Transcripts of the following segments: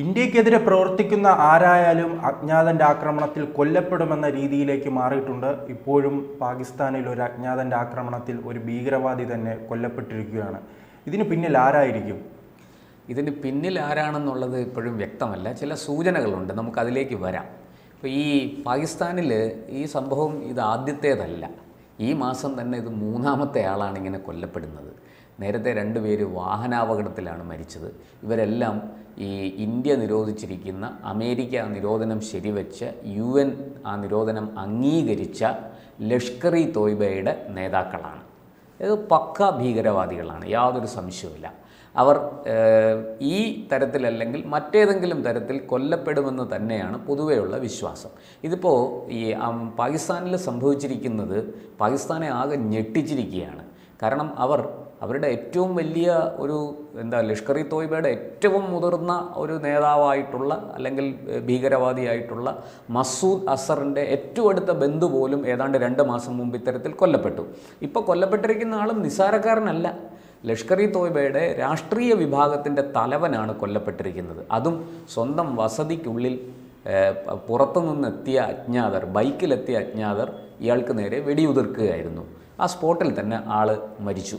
ഇന്ത്യക്കെതിരെ പ്രവർത്തിക്കുന്ന ആരായാലും അജ്ഞാതന്റെ ആക്രമണത്തിൽ കൊല്ലപ്പെടുമെന്ന രീതിയിലേക്ക് മാറിയിട്ടുണ്ട്. ഇപ്പോഴും പാകിസ്ഥാനിൽ ഒരു അജ്ഞാതന്റെ ആക്രമണത്തിൽ ഒരു ഭീകരവാദി തന്നെ കൊല്ലപ്പെട്ടിരിക്കുകയാണ്. ഇതിന് പിന്നിൽ ആരായിരിക്കും? ഇതിന് പിന്നിൽ ആരാണെന്നുള്ളത് ഇപ്പോഴും വ്യക്തമല്ല. ചില സൂചനകളുണ്ട്. നമുക്കതിലേക്ക് വരാം. ഇപ്പോൾ ഈ പാകിസ്ഥാനിൽ ഈ സംഭവം ഇത് ആദ്യത്തേതല്ല. ഈ മാസം തന്നെ ഇത് മൂന്നാമത്തെ ആളാണ് ഇങ്ങനെ കൊല്ലപ്പെടുന്നത്. നേരത്തെ രണ്ടുപേര് വാഹനാപകടത്തിലാണ് മരിച്ചത്. ഇവരെല്ലാം ഈ ഇന്ത്യ നിരോധിച്ചിരിക്കുന്ന അമേരിക്ക നിരോധനം ശരിവെച്ച് യു എൻ ആ നിരോധനം അംഗീകരിച്ച ലഷ്കർ ഇ തോയ്ബയുടെ നേതാക്കളാണ്. ഇത് പക്ക ഭീകരവാദികളാണ് യാതൊരു സംശയവുമില്ല. അവർ ഈ തരത്തിലല്ലെങ്കിൽ മറ്റേതെങ്കിലും തരത്തിൽ കൊല്ലപ്പെടുമെന്ന് തന്നെയാണ് പൊതുവെയുള്ള വിശ്വാസം. ഇതിപ്പോൾ ഈ പാകിസ്ഥാനിൽ സംഭവിച്ചിരിക്കുന്നത് പാകിസ്ഥാനെ ആകെ ഞെട്ടിച്ചിരിക്കുകയാണ്. കാരണം അവർ അവരുടെ ഏറ്റവും വലിയ ഒരു എന്താ ലഷ്കർ ഇ തോയ്ബയുടെ ഏറ്റവും മുതിർന്ന ഒരു നേതാവായിട്ടുള്ള അല്ലെങ്കിൽ ഭീകരവാദിയായിട്ടുള്ള മസൂദ് അസറിന്റെ ഏറ്റവും അടുത്ത ബന്ധു പോലും ഏതാണ്ട് രണ്ട് മാസം മുമ്പ് ഇത്തരത്തിൽ കൊല്ലപ്പെട്ടു. ഇപ്പോൾ കൊല്ലപ്പെട്ടിരിക്കുന്ന ആളും നിസാരക്കാരനല്ല. ലഷ്കർ ഇ തോയ്ബയുടെ രാഷ്ട്രീയ വിഭാഗത്തിന്റെ തലവനാണ് കൊല്ലപ്പെട്ടിരിക്കുന്നത്. അതും സ്വന്തം വസതിക്കുള്ളിൽ പുറത്തുനിന്നെത്തിയ അജ്ഞാതർ ബൈക്കിലെത്തിയ അജ്ഞാതർ ഇയാൾക്ക് നേരെ വെടിയുതിർക്കുകയായിരുന്നു. ആ സ്പോട്ടിൽ തന്നെ ആൾ മരിച്ചു.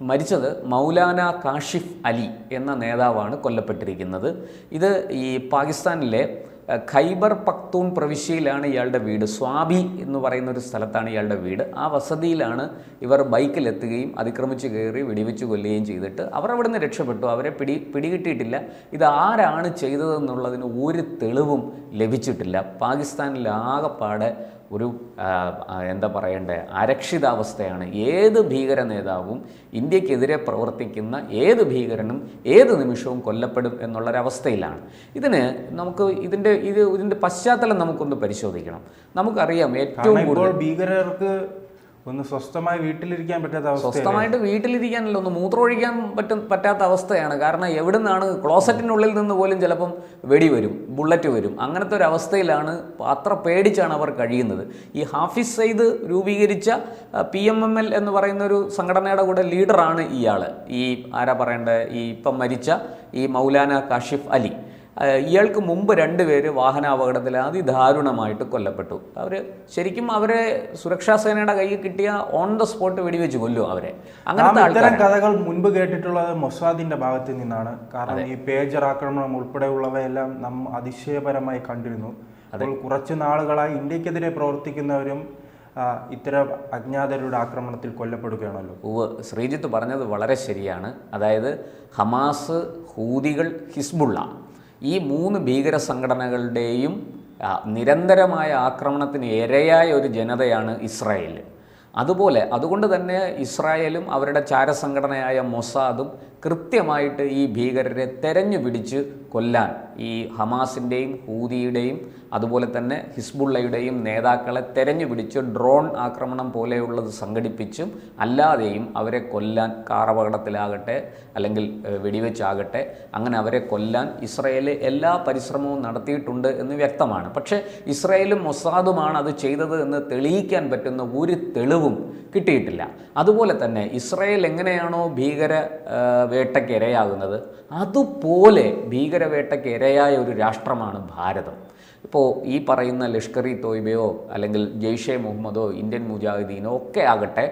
മരിച്ചത് മൗലാന കാഷിഫ് അലി എന്ന നേതാവാണ് കൊല്ലപ്പെട്ടിരിക്കുന്നത്. ഇത് ഈ പാകിസ്ഥാനിലെ ഖൈബർ പക്തൂൺ പ്രവിശ്യയിലാണ് ഇയാളുടെ വീട്. സ്വാബി എന്ന് പറയുന്ന ഒരു സ്ഥലത്താണ് ഇയാളുടെ വീട്. ആ വസതിയിലാണ് ഇവർ ബൈക്കിലെത്തുകയും അതിക്രമിച്ച് കയറി വെടിവെച്ച് കൊല്ലുകയും ചെയ്തിട്ട് അവർ അവിടെ നിന്ന് രക്ഷപ്പെട്ടു. അവരെ പിടി പിടികിട്ടിയിട്ടില്ല. ഇത് ആരാണ് ചെയ്തതെന്നുള്ളതിന് ഒരു തെളിവും ലഭിച്ചിട്ടില്ല. പാകിസ്ഥാനിൽ ആകെപ്പാടെ ഒരു എന്താ പറയണ്ടേ അരക്ഷിതാവസ്ഥയാണ്. ഏത് ഭീകര നേതാവും ഇന്ത്യക്കെതിരെ പ്രവർത്തിക്കുന്ന ഏത് ഭീകരനും ഏത് നിമിഷവും കൊല്ലപ്പെടും എന്നുള്ളൊരവസ്ഥയിലാണ്. ഇതിന് നമുക്ക് ഇതിന്റെ ഇത് ഇതിന്റെ പശ്ചാത്തലം നമുക്കൊന്ന് പരിശോധിക്കണം. നമുക്കറിയാം ഏറ്റവും കൂടുതൽ ഭീകരർക്ക് ഒന്ന് സ്വസ്ഥമായി വീട്ടിലിരിക്കാൻ പറ്റാത്ത സ്വസ്ഥമായിട്ട് വീട്ടിലിരിക്കാനല്ല ഒന്ന് മൂത്രമൊഴിക്കാൻ പറ്റും പറ്റാത്ത അവസ്ഥയാണ്. കാരണം എവിടെ നിന്നാണ് ക്ലോസറ്റിനുള്ളിൽ നിന്ന് പോലും ചിലപ്പം വെടി വരും ബുള്ളറ്റ് വരും. അങ്ങനത്തെ ഒരു അവസ്ഥയിലാണ് അത്ര പേടിച്ചാണ് അവർ കഴിയുന്നത്. ഈ ഹാഫിസ് സെയ്ദ് രൂപീകരിച്ച പി എം എം എൽ എന്ന് പറയുന്ന ഒരു സംഘടനയുടെ കൂടെ ലീഡറാണ് ഇയാൾ ഈ ആരാ പറയേണ്ടത് ഈ ഇപ്പം മരിച്ച ഈ മൗലാന കാഷിഫ് അലി. ഇയാൾക്ക് മുമ്പ് രണ്ടുപേര് വാഹനാപകടത്തിൽ അതിദാരുണമായിട്ട് കൊല്ലപ്പെട്ടു. അവർ ശരിക്കും അവരെ സുരക്ഷാ സേനയുടെ കയ്യിൽ കിട്ടിയ ഓൺ ദ സ്പോട്ട് വെടിവെച്ച് കൊല്ലും അവരെ. അങ്ങനത്തെ ഇത്തരം ആൾക്കാർ കഥകൾ മുൻപ് കേട്ടിട്ടുള്ളത് മൊസാദിന്റെ ഭാഗത്ത് നിന്നാണ്. കാരണം ഈ പേജർ ആക്രമണം ഉൾപ്പെടെയുള്ളവയെല്ലാം നാം അതിശയപരമായി കണ്ടിരുന്നു. അപ്പോൾ കുറച്ച് നാളുകളായി ഇന്ത്യക്കെതിരെ പ്രവർത്തിക്കുന്നവരും ഇത്തരം അജ്ഞാതരുടെ ആക്രമണത്തിൽ കൊല്ലപ്പെടുകയാണല്ലോ. ഉവ് ശ്രീജിത്ത് പറഞ്ഞത് വളരെ ശരിയാണ്. അതായത് ഹമാസ് ഹൂതികൾ ഹിസ്ബുള്ള ഈ മൂന്ന് ഭീകര സംഘടനകളുടെയും നിരന്തരമായ ആക്രമണത്തിന് ഇരയായ ഒരു ജനതയാണ് ഇസ്രായേൽ അതുപോലെ അതുകൊണ്ട് തന്നെ ഇസ്രായേലും അവരുടെ ചാരസംഘടനയായ മൊസാദും കൃത്യമായിട്ട് ഈ ഭീകരരെ തെരഞ്ഞു പിടിച്ച് കൊല്ലാൻ ഈ ഹമാസിന്റെയും ഹൂതിയുടെയും അതുപോലെ തന്നെ ഹിസ്ബുള്ളയുടെയും നേതാക്കളെ തെരഞ്ഞു പിടിച്ച് ഡ്രോൺ ആക്രമണം പോലെയുള്ളത് സംഘടിപ്പിച്ചും അല്ലാതെയും അവരെ കൊല്ലാൻ കാറപകടത്തിലാകട്ടെ അല്ലെങ്കിൽ വെടിവെച്ചാകട്ടെ അങ്ങനെ അവരെ കൊല്ലാൻ ഇസ്രയേൽ എല്ലാ പരിശ്രമവും നടത്തിയിട്ടുണ്ട് എന്ന് വ്യക്തമാണ്. പക്ഷേ ഇസ്രയേലും മൊസാദുമാണ് അത് ചെയ്തത് എന്ന് തെളിയിക്കാൻ പറ്റുന്ന ഒരു തെളിവും കിട്ടിയിട്ടില്ല. അതുപോലെ തന്നെ ഇസ്രയേൽ എങ്ങനെയാണോ ഭീകര വേട്ടയ്ക്ക് ഇരയാകുന്നത്. അതുപോലെ ഭീകരവേട്ടയ്ക്ക് ഇരയായ ഒരു രാഷ്ട്രമാണ് ഭാരതം. ഇപ്പോൾ ഈ പറയുന്ന ലഷ്കർ ഇ തോയ്ബയോ അല്ലെങ്കിൽ ജെയ്ഷെ മുഹമ്മദോ ഇന്ത്യൻ മുജാഹിദീനോ ഒക്കെ ആകട്ടെ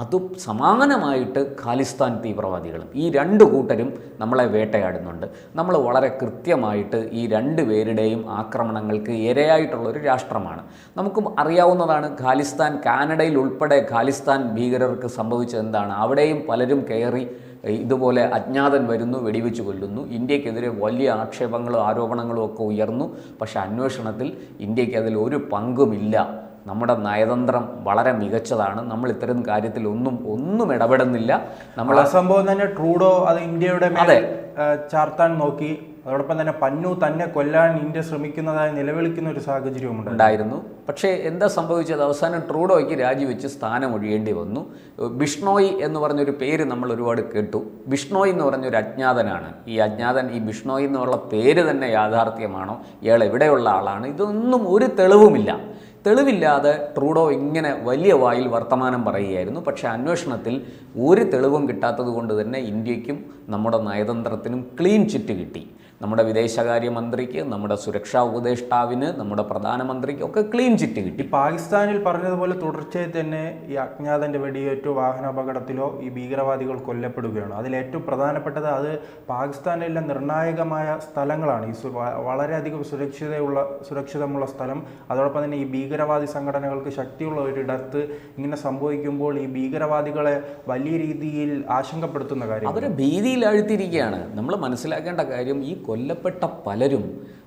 അതും സമാനമായിട്ട് ഖാലിസ്ഥാൻ തീവ്രവാദികളും ഈ രണ്ട് കൂട്ടരും നമ്മളെ വേട്ടയാടുന്നുണ്ട്. നമ്മൾ വളരെ കൃത്യമായിട്ട് ഈ രണ്ട് പേരുടെയും ആക്രമണങ്ങൾക്ക് ഇരയായിട്ടുള്ള ഒരു രാഷ്ട്രമാണ്. നമുക്കും അറിയാവുന്നതാണ് ഖാലിസ്ഥാൻ കാനഡയിൽ ഉൾപ്പെടെ ഖാലിസ്ഥാൻ ഭീകരർക്ക് സംഭവിച്ചത് എന്താണ്. അവിടെയും പലരും കയറി ഇതുപോലെ അജ്ഞാതൻ വരുന്നു വെടിവെച്ച് കൊല്ലുന്നു. ഇന്ത്യക്കെതിരെ വലിയ ആക്ഷേപങ്ങളും ആരോപണങ്ങളും ഒക്കെ ഉയർന്നു. പക്ഷേ അന്വേഷണത്തിൽ ഇന്ത്യയ്ക്ക് അതിൽ ഒരു പങ്കുമില്ല. നമ്മുടെ നയതന്ത്രം വളരെ മികച്ചതാണ്. നമ്മൾ ഇത്തരം കാര്യത്തിൽ ഒന്നും ഒന്നും ഇടപെടുന്നില്ല. നമ്മൾ സംഭവം തന്നെ ട്രൂഡോ അത് ഇന്ത്യയുടെ അതെ. ചാർത്താൻ നോക്കി. അതോടൊപ്പം തന്നെ പന്നു തന്നെ കൊല്ലാൻ ഇന്ത്യ ശ്രമിക്കുന്നതായി നിലവിളിക്കുന്ന ഒരു സാഹചര്യവും ഉണ്ടായിരുന്നു. പക്ഷേ എന്താ സംഭവിച്ചത്? അവസാനം ട്രൂഡോയ്ക്ക് രാജിവെച്ച് സ്ഥാനം ഒഴിയേണ്ടി വന്നു. ബിഷ്ണോയ് എന്ന് പറഞ്ഞൊരു പേര് നമ്മൾ ഒരുപാട് കേട്ടു. ബിഷ്ണോയ് എന്ന് പറഞ്ഞൊരു അജ്ഞാതനാണ്. ഈ അജ്ഞാതൻ ഈ ബിഷ്ണോയ് എന്നുള്ള പേര് തന്നെ യാഥാർത്ഥ്യമാണോ? ഇയാൾ എവിടെയുള്ള ആളാണ്? ഇതൊന്നും ഒരു തെളിവുമില്ല. തെളിവില്ലാതെ ട്രൂഡോ ഇങ്ങനെ വലിയ വായിൽ വർത്തമാനം പറയുകയായിരുന്നു. പക്ഷേ അന്വേഷണത്തിൽ ഒരു തെളിവും കിട്ടാത്തത് കൊണ്ട് തന്നെ ഇന്ത്യക്കും നമ്മുടെ നയതന്ത്രത്തിനും ക്ലീൻ ചിറ്റ് കിട്ടി. നമ്മുടെ വിദേശകാര്യമന്ത്രിക്ക് നമ്മുടെ സുരക്ഷാ ഉപദേഷ്ടാവിന് നമ്മുടെ പ്രധാനമന്ത്രിക്ക് ഒക്കെ ക്ലീൻ ചിറ്റ് കിട്ടി. പാകിസ്ഥാനിൽ പറഞ്ഞതുപോലെ തുടർച്ചയായി തന്നെ ഈ അജ്ഞാതന്റെ വെടിയേറ്റോ വാഹനാപകടത്തിലോ ഈ ഭീകരവാദികൾ കൊല്ലപ്പെടുകയാണ്. അതിൽ ഏറ്റവും പ്രധാനപ്പെട്ടത് അത് പാകിസ്ഥാനിലെ നിർണായകമായ സ്ഥലങ്ങളാണ്. ഈ വളരെയധികം സുരക്ഷിതയുള്ള സുരക്ഷിതമുള്ള സ്ഥലം. അതോടൊപ്പം തന്നെ ഈ ഭീകരവാദി സംഘടനകൾക്ക് ശക്തിയുള്ള ഒരിടത്ത് ഇങ്ങനെ സംഭവിക്കുമ്പോൾ ഈ ഭീകരവാദികളെ വലിയ രീതിയിൽ ആശങ്കപ്പെടുത്തുന്ന കാര്യം അവരെ ഭീതിയിൽ ആഴ്ത്തിയിരിക്കുകയാണ് നമ്മൾ മനസ്സിലാക്കേണ്ട കാര്യം ഈ കൊല്ലപ്പെട്ട പലരും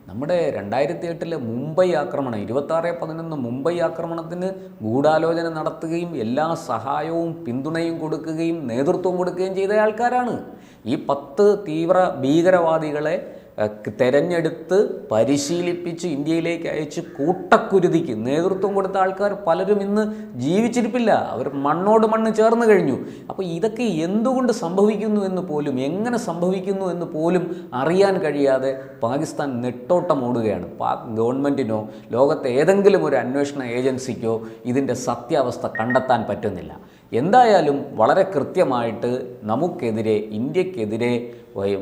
നമ്മുടെ രണ്ടായിരത്തി എട്ടിലെ മുംബൈ ആക്രമണം ഇരുപത്താറ് പതിനൊന്ന് മുംബൈ ആക്രമണത്തിന് ഗൂഢാലോചന നടത്തുകയും എല്ലാ സഹായവും പിന്തുണയും കൊടുക്കുകയും നേതൃത്വം കൊടുക്കുകയും ചെയ്ത ആൾക്കാരാണ്. ഈ പത്ത് തീവ്ര ഭീകരവാദികളെ തെരഞ്ഞെടുത്ത് പരിശീലിപ്പിച്ച് ഇന്ത്യയിലേക്ക് അയച്ച് കൂട്ടക്കുരുതിക്ക് നേതൃത്വം കൊടുത്ത ആൾക്കാർ പലരും ഇന്ന് ജീവിച്ചിരിപ്പില്ല. അവർ മണ്ണോട് മണ്ണ് ചേർന്ന് കഴിഞ്ഞു. അപ്പോൾ ഇതൊക്കെ എന്തുകൊണ്ട് സംഭവിക്കുന്നു എന്ന് പോലും എങ്ങനെ സംഭവിക്കുന്നു എന്ന് പോലും അറിയാൻ കഴിയാതെ പാകിസ്ഥാൻ നെട്ടോട്ടം ഓടുകയാണ്. പാക് ഗവൺമെന്റിനോ ലോകത്തെ ഏതെങ്കിലും ഒരു അന്വേഷണ ഏജൻസിക്കോ ഇതിന്റെ സത്യാവസ്ഥ കണ്ടെത്താൻ പറ്റുന്നില്ല. എന്തായാലും വളരെ കൃത്യമായിട്ട് നമുക്കെതിരെ ഇന്ത്യക്കെതിരെ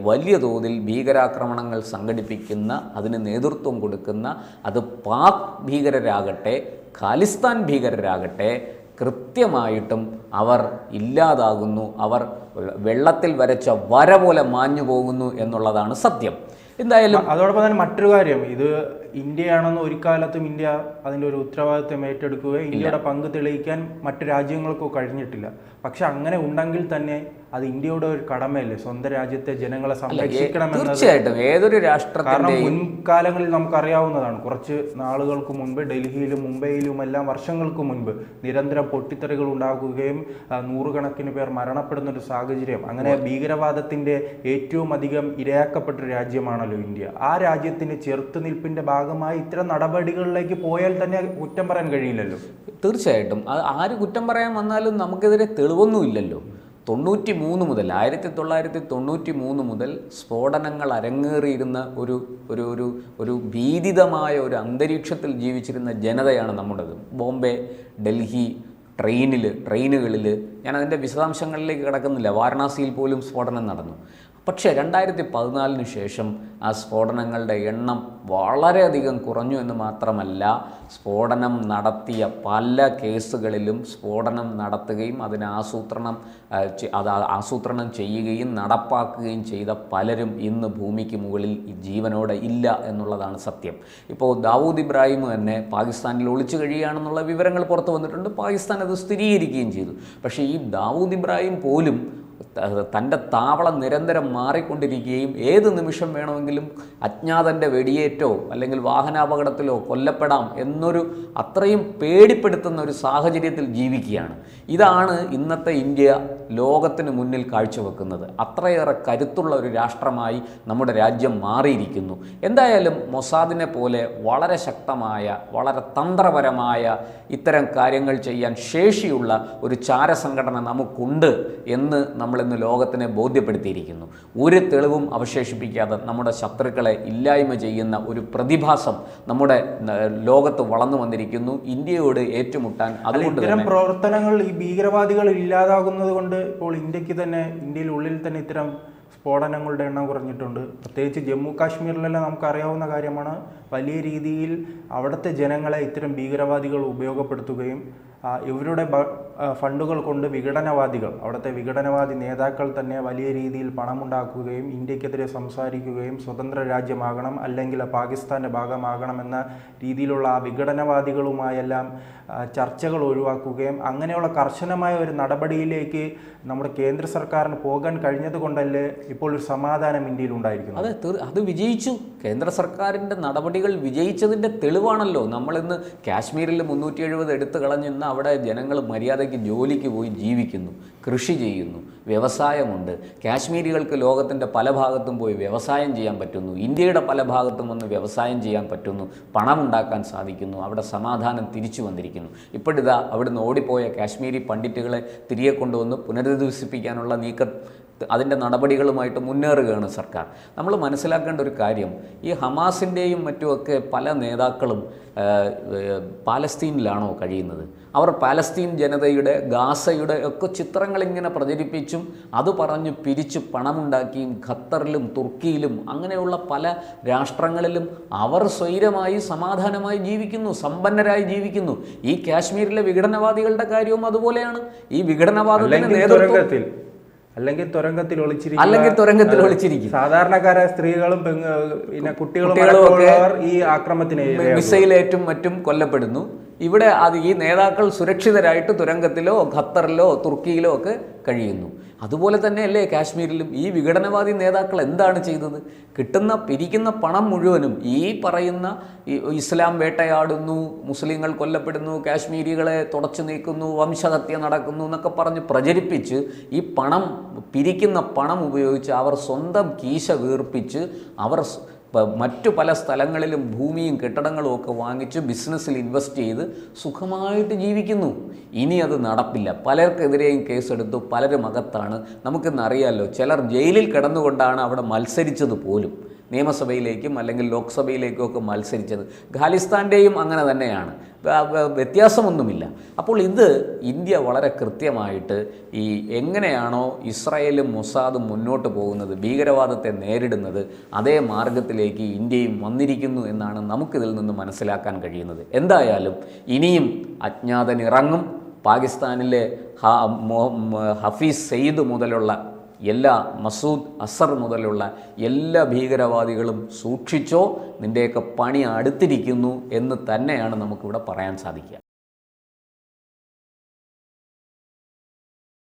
വലിയ തോതിൽ ഭീകരാക്രമണങ്ങൾ സംഘടിപ്പിക്കുന്ന അതിന് നേതൃത്വം കൊടുക്കുന്ന അത് പാക് ഭീകരരാകട്ടെ ഖാലിസ്ഥാൻ ഭീകരരാകട്ടെ കൃത്യമായിട്ടും അവർ ഇല്ലാതാകുന്നു അവർ വെള്ളത്തിൽ വരച്ച വര പോലെ മാഞ്ഞു പോകുന്നു എന്നുള്ളതാണ് സത്യം. എന്തായാലും. അതോടൊപ്പം തന്നെ മറ്റൊരു കാര്യം. ഇത് ഇന്ത്യയാണെന്ന് ഒരു കാലത്തും ഇന്ത്യ അതിന്റെ ഒരു ഉത്തരവാദിത്വം ഏറ്റെടുക്കുകയും ഇന്ത്യയുടെ പങ്ക് തെളിയിക്കാൻ മറ്റു രാജ്യങ്ങൾക്കോ കഴിഞ്ഞിട്ടില്ല. പക്ഷെ അങ്ങനെ ഉണ്ടെങ്കിൽ തന്നെ അത് ഇന്ത്യയുടെ ഒരു കടമയല്ലേ? സ്വന്തം രാജ്യത്തെ ജനങ്ങളെ സംരക്ഷിക്കണം തീർച്ചയായിട്ടും. ഏതൊരു രാഷ്ട്രത്തിന്റെ മുൻകാലങ്ങളിൽ നമുക്കറിയാവുന്നതാണ്. കുറച്ച് നാളുകൾക്ക് മുൻപ് ഡൽഹിയിലും മുംബൈയിലും എല്ലാം വർഷങ്ങൾക്ക് മുൻപ് നിരന്തരം പൊട്ടിത്തെറികൾ ഉണ്ടാകുകയും നൂറുകണക്കിന് പേർ മരണപ്പെടുന്ന ഒരു സാഹചര്യം. അങ്ങനെ ഭീകരവാദത്തിന്റെ ഏറ്റവും അധികം ഇരയാക്കപ്പെട്ട രാജ്യമാണല്ലോ ഇന്ത്യ. ആ രാജ്യത്തിന് ചെറുത്തുനിൽപ്പിന്റെ ഭാഗമായി ഇത്തരം നടപടികളിലേക്ക് പോയാൽ തന്നെ കുറ്റം പറയാൻ കഴിയില്ലല്ലോ. തീർച്ചയായിട്ടും. അത് ആര് കുറ്റം പറയാൻ വന്നാലും നമുക്കെതിരെ തെളിവൊന്നുമില്ലല്ലോ തൊണ്ണൂറ്റി മൂന്ന് മുതൽ ആയിരത്തി തൊള്ളായിരത്തി തൊണ്ണൂറ്റി മൂന്ന് മുതൽ സ്ഫോടനങ്ങൾ അരങ്ങേറിയിരുന്ന ഒരു ഒരു ഒരു ഒരു ഭീതിതമായ ഒരു അന്തരീക്ഷത്തിൽ ജീവിച്ചിരുന്ന ജനതയാണ് നമ്മുടേത്. ബോംബെ ഡൽഹി ട്രെയിനിൽ ട്രെയിനുകളിൽ ഞാൻ അതിന്റെ വിശദാംശങ്ങളിലേക്ക് കിടക്കുന്നില്ല. വാരണാസിയിൽ പോലും സ്ഫോടനം നടന്നു. പക്ഷേ രണ്ടായിരത്തി പതിനാലിന് ശേഷം ആ സ്ഫോടനങ്ങളുടെ എണ്ണം വളരെയധികം കുറഞ്ഞു എന്ന് മാത്രമല്ല സ്ഫോടനം നടത്തിയ പല കേസുകളിലും സ്ഫോടനം നടത്തുകയും അതിന് ആസൂത്രണം ആ, ചെ- അത് ആസൂത്രണം ചെയ്യുകയും നടപ്പാക്കുകയും ചെയ്ത പലരും ഇന്ന് ഭൂമിക്ക് മുകളിൽ ജീവനോടെ ഇല്ല എന്നുള്ളതാണ് സത്യം. ഇപ്പോൾ ദാവൂദ് ഇബ്രാഹിം തന്നെ പാകിസ്ഥാനിൽ ഒളിച്ചു കഴിയുകയാണെന്നുള്ള വിവരങ്ങൾ പുറത്തു വന്നിട്ടുണ്ട്. പാകിസ്ഥാൻ അത് സ്ഥിരീകരിക്കുകയും ചെയ്തു. പക്ഷേ ഈ ദാവൂദ് ഇബ്രാഹിം പോലും തന്റെ താവളം നിരന്തരം മാറിക്കൊണ്ടിരിക്കുകയും ഏത് നിമിഷം വേണമെങ്കിലും അജ്ഞാതന്റെ വെടിയേറ്റോ അല്ലെങ്കിൽ വാഹനാപകടത്തിലോ കൊല്ലപ്പെടാം എന്നൊരു അത്രയും പേടിപ്പെടുത്തുന്ന ഒരു സാഹചര്യത്തിൽ ജീവിക്കുകയാണ്. ഇതാണ് ഇന്നത്തെ ഇന്ത്യ ലോകത്തിന് മുന്നിൽ കാഴ്ചവെക്കുന്നത്. അത്രയേറെ കരുത്തുള്ള ഒരു രാഷ്ട്രമായി നമ്മുടെ രാജ്യം മാറിയിരിക്കുന്നു. എന്തായാലും മൊസാദിനെ പോലെ വളരെ ശക്തമായ വളരെ തന്ത്രപരമായ ഇത്തരം കാര്യങ്ങൾ ചെയ്യാൻ ശേഷിയുള്ള ഒരു ചാരസംഘടന നമുക്കുണ്ട് എന്ന് നമ്മളിന്ന് ലോകത്തിനെ ബോധ്യപ്പെടുത്തിയിരിക്കുന്നു. ഒരു തെളിവും അവശേഷിപ്പിക്കാതെ നമ്മുടെ ശത്രുക്കളെ ഇല്ലായ്മ ചെയ്യുന്ന ഒരു പ്രതിഭാസം നമ്മുടെ ലോകത്ത് വളർന്നു വന്നിരിക്കുന്നു. ഇന്ത്യയോട് ഏറ്റുമുട്ടാൻ അതുകൊണ്ട് ഇത്തരം പ്രവർത്തനങ്ങൾ ഈ ഭീകരവാദികൾ ഇല്ലാതാകുന്നത് കൊണ്ട് ഇപ്പോൾ ഇന്ത്യയ്ക്ക് തന്നെ ഇന്ത്യയിൽ ഉള്ളിൽ തന്നെ ഇത്തരം സ്ഫോടനങ്ങളുടെ എണ്ണം കുറഞ്ഞിട്ടുണ്ട്. പ്രത്യേകിച്ച് ജമ്മു കാശ്മീരിലെല്ലാം നമുക്കറിയാവുന്ന കാര്യമാണ്. വലിയ രീതിയിൽ അവിടുത്തെ ജനങ്ങളെ ഇത്തരം ഭീകരവാദികൾ ഉപയോഗപ്പെടുത്തുകയും ഇവരുടെ ഫണ്ടുകൾ കൊണ്ട് വിഘടനവാദികൾ അവിടുത്തെ വിഘടനവാദി നേതാക്കൾ തന്നെ വലിയ രീതിയിൽ പണമുണ്ടാക്കുകയും ഇന്ത്യക്കെതിരെ സംസാരിക്കുകയും സ്വതന്ത്ര രാജ്യമാകണം അല്ലെങ്കിൽ പാകിസ്ഥാന്റെ ഭാഗമാകണമെന്ന രീതിയിലുള്ള ആ വിഘടനവാദികളുമായെല്ലാം ചർച്ചകൾ ഒഴിവാക്കുകയും അങ്ങനെയുള്ള കർശനമായ ഒരു നടപടിയിലേക്ക് നമ്മുടെ കേന്ദ്ര സർക്കാരിന് പോകാൻ കഴിഞ്ഞത് കൊണ്ടല്ലേ ഇപ്പോൾ ഒരു സമാധാനം ഇന്ത്യയിൽ ഉണ്ടായിരിക്കുന്നു. അതെ അത് വിജയിച്ചു. കേന്ദ്ര സർക്കാരിന്റെ നടപടികൾ വിജയിച്ചതിന്റെ തെളിവാണല്ലോ. നമ്മളിന്ന് കാശ്മീരിൽ മുന്നൂറ്റി എഴുപത് എടുത്തു കളഞ്ഞിന്ന് അവിടെ ജനങ്ങൾ മര്യാദയ്ക്ക് ജോലിക്ക് പോയി ജീവിക്കുന്നു കൃഷി ചെയ്യുന്നു വ്യവസായമുണ്ട്. കാശ്മീരികൾക്ക് ലോകത്തിന്റെ പല ഭാഗത്തും പോയി വ്യവസായം ചെയ്യാൻ പറ്റുന്നു. ഇന്ത്യയുടെ പല ഭാഗത്തും വന്ന് വ്യവസായം ചെയ്യാൻ പറ്റുന്നു. പണമുണ്ടാക്കാൻ സാധിക്കുന്നു. അവിടെ സമാധാനം തിരിച്ചു വന്നിരിക്കുന്നു. ഇപ്പോഴിതാ അവിടുന്ന് ഓടിപ്പോയ കാശ്മീരി പണ്ഡിറ്റുകളെ തിരികെ കൊണ്ടുവന്ന് പുനരധിവസിപ്പിക്കാനുള്ള നീക്കം അതിന്റെ നടപടികളുമായിട്ട് മുന്നേറുകയാണ് സർക്കാർ. നമ്മൾ മനസ്സിലാക്കേണ്ട ഒരു കാര്യം ഈ ഹമാസിന്റെയും മറ്റുമൊക്കെ പല നേതാക്കളും പാലസ്തീനിലാണോ കഴിയുന്നത്? അവർ പാലസ്തീൻ ജനതയുടെ ഗാസയുടെ ഒക്കെ ചിത്രങ്ങൾ ഇങ്ങനെ പ്രചരിപ്പിച്ചും അത് പറഞ്ഞ് പിരിച്ച് പണമുണ്ടാക്കിയും ഖത്തറിലും തുർക്കിയിലും അങ്ങനെയുള്ള പല രാഷ്ട്രങ്ങളിലും അവർ സ്വൈരമായി സമാധാനമായി ജീവിക്കുന്നു സമ്പന്നരായി ജീവിക്കുന്നു. ഈ കാശ്മീരിലെ വിഘടനവാദികളുടെ കാര്യവും അതുപോലെയാണ്. ഈ വിഘടനവാദികളുടെ അല്ലെങ്കിൽ നേതൃത്വം തുരങ്കത്തിൽ അല്ലെങ്കിൽ തുരങ്കത്തിൽ ഒളിച്ചിരിക്കും അല്ലെങ്കിൽ തുരങ്കത്തിൽ ഒളിച്ചിരിക്കും സാധാരണക്കാരായ സ്ത്രീകളും പിന്നെ കുട്ടികളും ഈ ആക്രമണത്തിന് ഇരയാകുന്നു. മിസൈലേറ്റും മറ്റും കൊല്ലപ്പെടുന്നു ഇവിടെ അത് ഈ നേതാക്കൾ സുരക്ഷിതരായിട്ട് തുരങ്കത്തിലോ ഖത്തറിലോ തുർക്കിയിലോ ഒക്കെ കഴിയുന്നു. അതുപോലെ തന്നെ അല്ലേ കാശ്മീരിലും ഈ വിഘടനവാദി നേതാക്കൾ എന്താണ് ചെയ്തത്? കിട്ടുന്ന പിരിക്കുന്ന പണം മുഴുവനും ഈ പറയുന്ന ഇസ്ലാം വേട്ടയാടുന്നു മുസ്ലിങ്ങൾ കൊല്ലപ്പെടുന്നു കാശ്മീരികളെ തുടച്ചു നീക്കുന്നു വംശഹത്യ നടക്കുന്നു എന്നൊക്കെ പറഞ്ഞ് പ്രചരിപ്പിച്ച് ഈ പണം പിരിക്കുന്ന പണം ഉപയോഗിച്ച് അവർ സ്വന്തം കീശ വീർപ്പിച്ച് അവർ മറ്റു പല സ്ഥലങ്ങളിലും ഭൂമിയും കെട്ടിടങ്ങളും ഒക്കെ വാങ്ങിച്ച് ബിസിനസ്സിൽ ഇൻവെസ്റ്റ് ചെയ്ത് സുഖമായിട്ട് ജീവിക്കുന്നു. ഇനി അത് നടപ്പില്ല. പലർക്കെതിരെയും കേസെടുത്തു. പലരും അകത്താണ്. നമുക്കിന്ന് അറിയാമല്ലോ ചിലർ ജയിലിൽ കിടന്നുകൊണ്ടാണ് അവിടെ മത്സരിച്ചത് പോലും. നിയമസഭയിലേക്കും അല്ലെങ്കിൽ ലോക്സഭയിലേക്കും ഒക്കെ മത്സരിച്ചത്. ഖാലിസ്ഥാന്റെയും അങ്ങനെ തന്നെയാണ്. വ്യത്യാസമൊന്നുമില്ല. അപ്പോൾ ഇത് ഇന്ത്യ വളരെ കൃത്യമായിട്ട് ഈ എങ്ങനെയാണോ ഇസ്രായേലും മൊസാദും മുന്നോട്ട് പോകുന്നത് ഭീകരവാദത്തെ നേരിടുന്നത് അതേ മാർഗത്തിലേക്ക് ഇന്ത്യയും വന്നിരിക്കുന്നു എന്നാണ് നമുക്കിതിൽ നിന്ന് മനസ്സിലാക്കാൻ കഴിയുന്നത്. എന്തായാലും ഇനിയും അജ്ഞാതനിറങ്ങും പാകിസ്ഥാനിലെ ഹ ഹഫീസ് സെയ്ദ് മുതലുള്ള എല്ലാ മസൂദ് അസർ മുതലുള്ള എല്ലാ ഭീകരവാദികളും സൂക്ഷിച്ചോ നിന്റെയൊക്കെ പണി അടുത്തിരിക്കുന്നു എന്ന് തന്നെയാണ് നമുക്കിവിടെ പറയാൻ സാധിക്കുക.